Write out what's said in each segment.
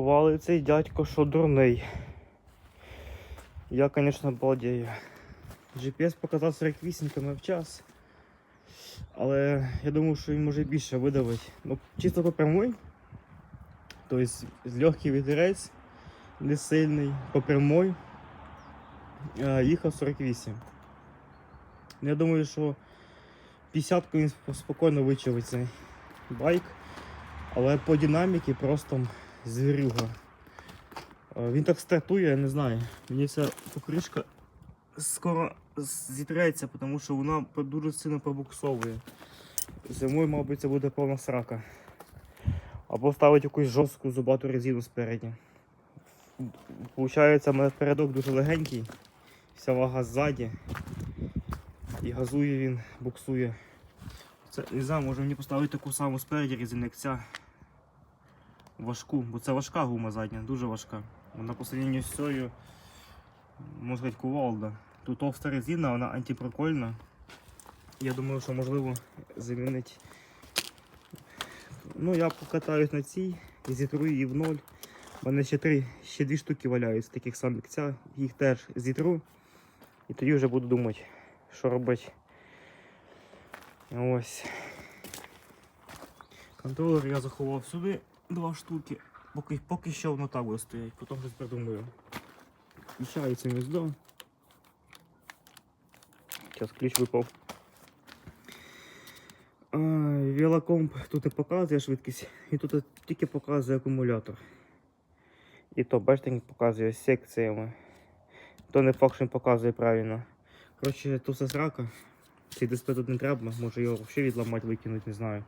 Валить цей дядько, що дурний. Я, звісно, балдею. GPS показав 48 км в час. Але я думав, що він може більше видавити. Ну, чисто по прямой. Тобто легкий вітерець, не сильний, по прямой. Їхав 48. Ну, Я думаю, що 50 він спокійно вичавить цей байк. Але по динаміці просто звірюга. Він так стартує, я не знаю. Мені ця покришка скоро зітреться, тому що вона дуже сильно пробуксовує. Зимою, мабуть, це буде повна срака. Або ставити якусь жорстку зубату резину спереді. Получається, мене передок дуже легенький, вся вага ззаді. І газує він, буксує. Це не знаю, може мені поставити таку саму спереді резину, як ця важку, бо це важка гума задня, дуже важка. Вона по сравненню з цією, можна сказати, кувалда. Тут товста резина, вона антипрокольна. Я думаю, що можливо замінити. Ну, я покатаюсь на цій і зітру її в ноль. У мене ще три, ще дві штуки валяються, таких самих ця. Їх теж зітру. І тоді вже буду думати, що робити. Ось. Контролер я заховав сюди два штуки. Поки, поки що воно так буде стоять, потім щось придумаю. Включається гніздо. Зараз ключ випав. А, Велокомп тут не показує швидкість, і тут тільки показує акумулятор. І то, бачите, не показує секціями. То не факт, що він показує правильно. Коротше, то все срака. Цей дисплей тут не треба, може його взагалі відламати, викинути, не знаю.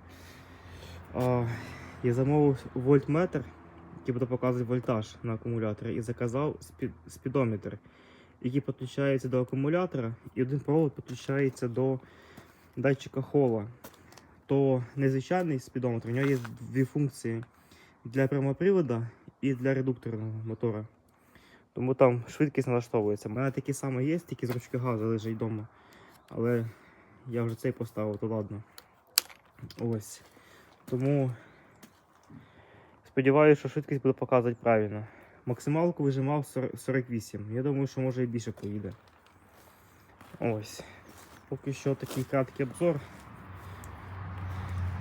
А, я замовив вольтметр, який буде показувати вольтаж на акумуляторі, і заказав спі- спідометр, який підключається до акумулятора, і один провод підключається до датчика хола. То незвичайний спідометр, у нього є дві функції для прямопривода і для редукторного мотора. Тому там швидкість налаштовується. У мене такі саме є, тільки з ручки газу лежить вдома. Але я вже цей поставив, то ладно. Ось. Тому сподіваюся, що швидкість буде показувати правильно. Максималку вижимав 48. Я думаю, що може і більше поїде. Ось. Поки що такий краткий обзор.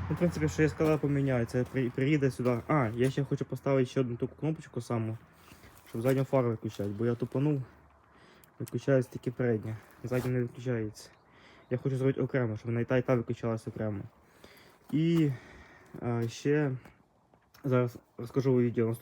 Ну, в принципі, що я сказав, поміняється. Приїде сюди. А, я ще хочу поставити ще одну таку кнопочку саму, щоб задню фару виключати, бо я тупанув. Виключається тільки передня. Задня не виключається. Я хочу зробити окремо, щоб вона і та, і та виключалася окремо. І а, ще зараз розкажу у відео